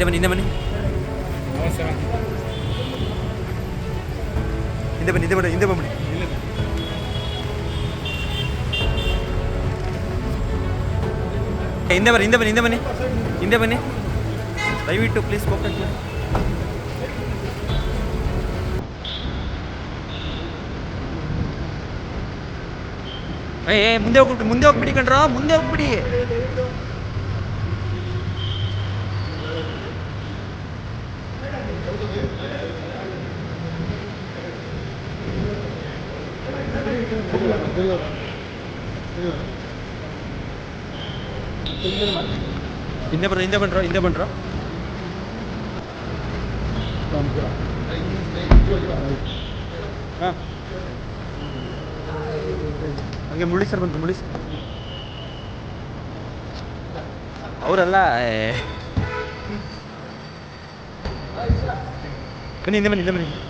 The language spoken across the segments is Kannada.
ಹಿಂದೆ ಬನ್ನಿ ಹಿಂದೆ ಬನ್ನಿ ಹಿಂದೆ ಬನ್ನಿ ಹಿಂದೆ ಬನ್ನಿ ಹಿಂದೆ ಬಂದ್ಬಿಡಿ ಹಿಂದೆ ಬನ್ನಿ ಹಿಂದೆ ಬನ್ನಿ ಹಿಂದೆ ಬನ್ನಿ ಹಿಂದೆ ಬನ್ನಿ ದಯವಿಟ್ಟು ಪ್ಲೀಸ್ ಹೋಗ್ತಾ ಏ, ಮುಂದೆ ಹೋಗ್ಬಿಟ್ಟು ಮುಂದೆ ಹೋಗ್ಬಿಡಿ ಕಣ್ರ ಮುಂದೆ ಹೋಗ್ಬಿಡಿ ಹಿಂದೆ ಬರ್ರ ಹಿಂದೆ ಬನ್ರ ಹಿಂದೆ ಬನ್ರ. ಹಾಂ. ಹಂಗೆ ಮುಳ್ಳಿ ಸರ್ ಬಂತು ಮುಳ್ಳಿ ಸರ್. ಅವರಲ್ಲ ಬನ್ನಿ, ಹಿಂದೆ ಬನ್ನಿ ಹಿಂದೆ ಬನ್ನಿ.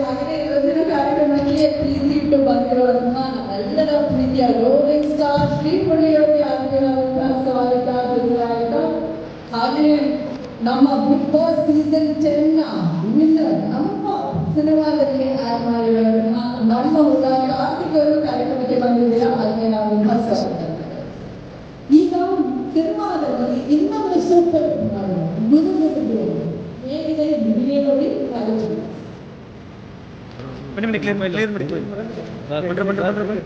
ಹಾಗೆ ಇವತ್ತಿನ ಕಾರ್ಯಕ್ರಮಕ್ಕೆ ಪ್ರೀತಿ ಇಟ್ಟು ಬಂದಿರುವಂತಹ ನಮ್ಮೆಲ್ಲರ ಪ್ರೀತಿಯ ರೋಲಿಂಗ್ ಸ್ಟಾರ್ ಶ್ರೀಪುಳಿಯವರಿಗೆ ಆಗಿರುವಂತಹ ಸ್ವಾಗತ ಸುಸ್ವಾಗತ ಹಾಗೆ ನಮ್ಮ ಬಿಗ್ ಬಾಸ್ ಸೀಸನ್ ಟೆನ್ನ ವಿನ್ನರ್ ನಮ್ಮ ಸಿನಿಮಾದಲ್ಲಿ ಆಡ್ ಮಾಡಿರುವಂತಹ ನಮ್ಮ ಹುಡುಗ ಕಾರ್ತಿಕರು ಕಾರ್ಯಕ್ರಮಕ್ಕೆ ಬಂದಿದ್ದೀರಾ? ಅದಕ್ಕೆ ನಾವು ಈಗ ಸಿನಿಮಾದಲ್ಲಿ ಆಲೋಚನೆ ಮಾಡಿ. ಕ್ಲೀನ್ ಮಾಡಿ ಕ್ಲೀನ್ ಮಾಡಿ